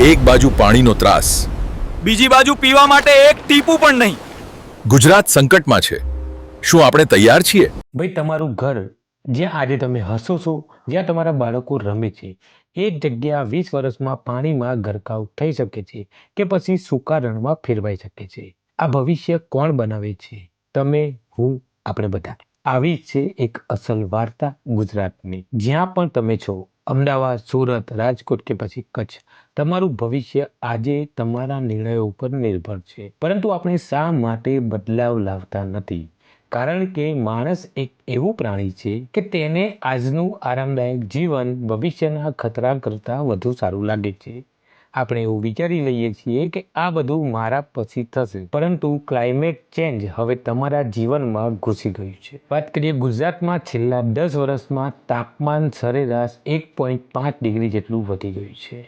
એક બાજુ પાણીનો ત્રાસ. બીજી બાજુ પીવા માટે એક ટીપું પણ નહીં. ગુજરાત સંકટમાં છે. શું આપણે તૈયાર છીએ? ભાઈ તમારું ઘર જ્યાં આજે તમે હસો છો જ્યાં તમારા બાળકો રમે છે એ જગ્યા વીસ વર્ષમાં પાણીમાં ગરકાવ થઈ શકે છે કે પછી સૂકા રણમાં ફેરવાઈ શકે છે. આ ભવિષ્ય કોણ બનાવે છે? તમે હું આપણે બધા. આવી જ છે એક અસલ વાર્તા ગુજરાતની. જ્યાં પણ તમે છો અમદાવાદ, સુરત, રાજકોટ કે પછી કચ્છ. તમારું ભવિષ્ય આજે તમારા નિર્ણયો ઉપર નિર્ભર છે. પરંતુ આપણે શા માટે બદલાવ લાવતા નથી? કારણ કે માણસ એક એવું પ્રાણી છે કે તેને આજનું આરામદાયક જીવન ભવિષ્યના ખતરા કરતાં વધુ સારું લાગે છે. આપણે એવું વિચારી લઈએ છીએ કે આ બધું મારા પછી થશે. પરંતુ ક્લાઇમેટ ચેન્જ હવે તમારા જીવનમાં ઘૂસી ગયું છે. વાત કરીએ ગુજરાતમાં છેલ્લા દસ વર્ષમાં તાપમાન સરેરાશ એક પોઈન્ટ પાંચ ડિગ્રી જેટલું વધી ગયું છે.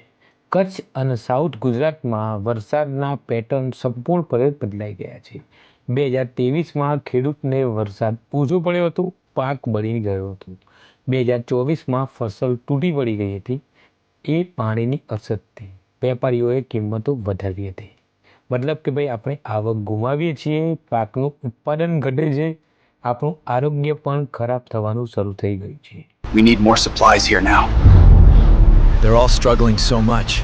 કચ્છ અને સાઉથ ગુજરાતમાં વરસાદના પેટર્ન સંપૂર્ણપણે બદલાઈ ગયા છે. બે હજાર ત્રેવીસમાં ખેડૂતને વરસાદ ઓછો પડ્યો હતો, પાક બળી ગયો હતો. બે હજાર ચોવીસમાં ફસલ તૂટી પડી ગઈ હતી. એ પાણીની અછતથી વેપારીઓએ કિંમતો વધારી હતી મતલબ કે ભાઈ આપણે આવક ગુમાવીએ છીએ પાકનું ઉત્પાદન ઘટે છે આપણું આરોગ્ય પણ ખરાબ થવાનું શરૂ થઈ ગયું છે We need more supplies here now. They're all struggling so much.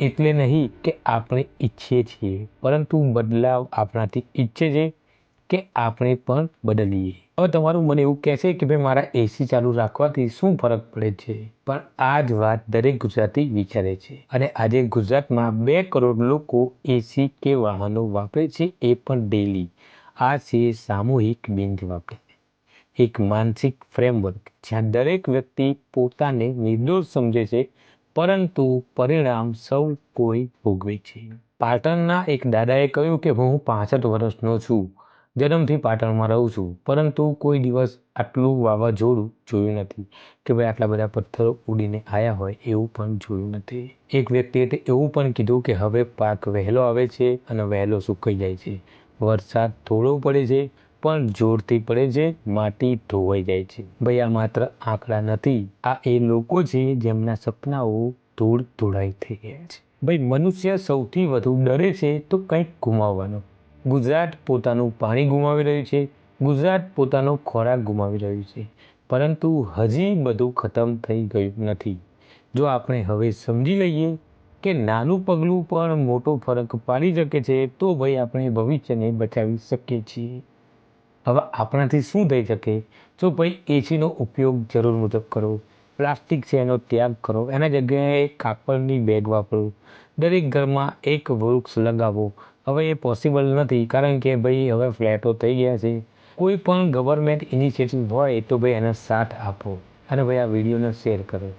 એટલે નહીં કે આપણે ઈચ્છીએ છીએ પરંતુ બદલાવ આપણાથી ઈચ્છે છે કે આપણે પણ બદલીએ. હવે તમારું મને એવું કહેશે કે ભાઈ મારા એસી ચાલુ રાખવાથી શું ફરક પડે છે? પણ આ જ વાત દરેક ગુજરાતી વિચારે છે. અને આજે ગુજરાતમાં બે કરોડ લોકો એસી કે વાહનો વાપરે છે એ પણ ડેલી આ છે સામૂહિક બિંજ વાપરે. એક માનસિક ફ્રેમવર્ક જ્યાં દરેક વ્યક્તિ પોતાને નિર્દોષ સમજે છે, પરંતુ પરિણામ સૌ કોઈ ભોગવે છે. પાટણના એક દાદાએ કહ્યું કે હું પાસઠ વર્ષનો છું. જન્મથી પાટણમાં રહું છું, પરંતુ કોઈ દિવસ આટલું વાવાઝોડું જોયું નથી કે ભાઈ આટલા બધા પથ્થરો ઉડીને આવ્યા હોય એવું પણ જોયું નથી. એક વ્યક્તિએ એવું પણ કીધું કે હવે પાક વહેલો આવે છે અને વહેલો સુકાઈ જાય છે. વરસાદ થોડો પડે છે, પણ જોરથી પડે છે, માટી ધોવાઈ જાય છે. ભાઈ આ માત્ર આંકડા નથી, આ એ લોકો છે જેમના સપનાઓ ધૂળ ધૂળાઈ થઈ ગયા છે. ભાઈ મનુષ્ય સૌથી વધુ ડરે છે તો કંઈક ગુમાવવાનો. ગુજરાત પોતાનું પાણી ગુમાવી રહ્યું છે, ગુજરાત પોતાનો ખોરાક ગુમાવી રહ્યું છે, પરંતુ હજી બધું ખતમ થઈ ગયું નથી. જો આપણે હવે સમજી લઈએ કે નાનું પગલું પણ મોટો ફરક પાડી શકે છે, તો ભાઈ આપણે ભવિષ્યને બચાવી શકીએ છીએ. હવે આપણાથી શું થઈ શકે? તો ભાઈ એસીનો ઉપયોગ જરૂર મુજબ કરો, પ્લાસ્ટિક છે એનો ત્યાગ કરો, એના જગ્યાએ કાપડની બેગ વાપરો, દરેક ઘરમાં એક વૃક્ષ લગાવો હવે એ પોસિબલ નથી. કારણ કે ભાઈ, હવે ફ્લેટો થઈ ગયા છે. કોઈ પણ ગવર્મેન્ટ ઇનિશિયેટિવ હોય તો ભાઈ એને સાથ આપો અને ભાઈ આ વિડીયોને શેર કરો.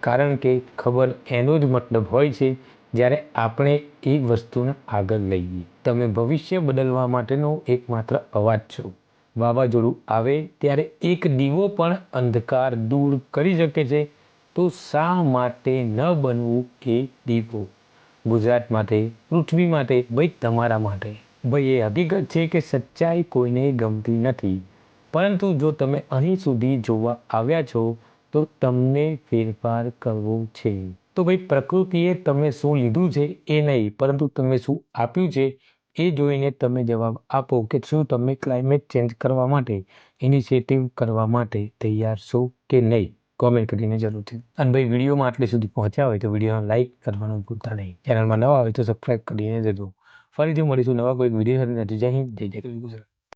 કારણ કે ખબર એનો જ મતલબ હોય છે, જ્યારે આપણે એ વસ્તુને આગળ લઈએ. તમે ભવિષ્ય બદલવા માટેનો એકમાત્ર અવાજ છો. વાવાઝોડું આવે ત્યારે એક દીવો પણ અંધકાર દૂર કરી શકે છે. તો શા માટે ન બનવું એ દીવો? ગુજરાત માટે પૃથ્વી માટે ભાઈ તમારા માટે. ભાઈ એ હકીકત છે કે સચ્ચાઈ કોઈને ગમતી નથી. પરંતુ જો તમે અહીં સુધી જોવા આવ્યા છો, તો તમને ફેરફાર કરવો છે. તો ભાઈ પ્રકૃતિએ તમે શું લીધું છે એ નહીં, પરંતુ તમે શું આપ્યું છે એ જોઈને તમે જવાબ આપો કે શું તમે ક્લાઇમેટ ચેન્જ કરવા માટે ઇનિશિયેટિવ કરવા માટે તૈયાર છો કે નહીં. કોમેન્ટ કરીને જરૂરથી અને ભાઈ, વિડીયોમાં આટલે સુધી પહોંચ્યા હોય તો વિડીયોને લાઇક કરવાનું ભૂલતા નહીં. ચેનલમાં નવા હોય તો સબસ્ક્રાઈબ કરીને જરૂર. ફરીથી મળીશું નવા કોઈક વીડિયો સાથે. જય હિન્દ, જય જય ગુજરાત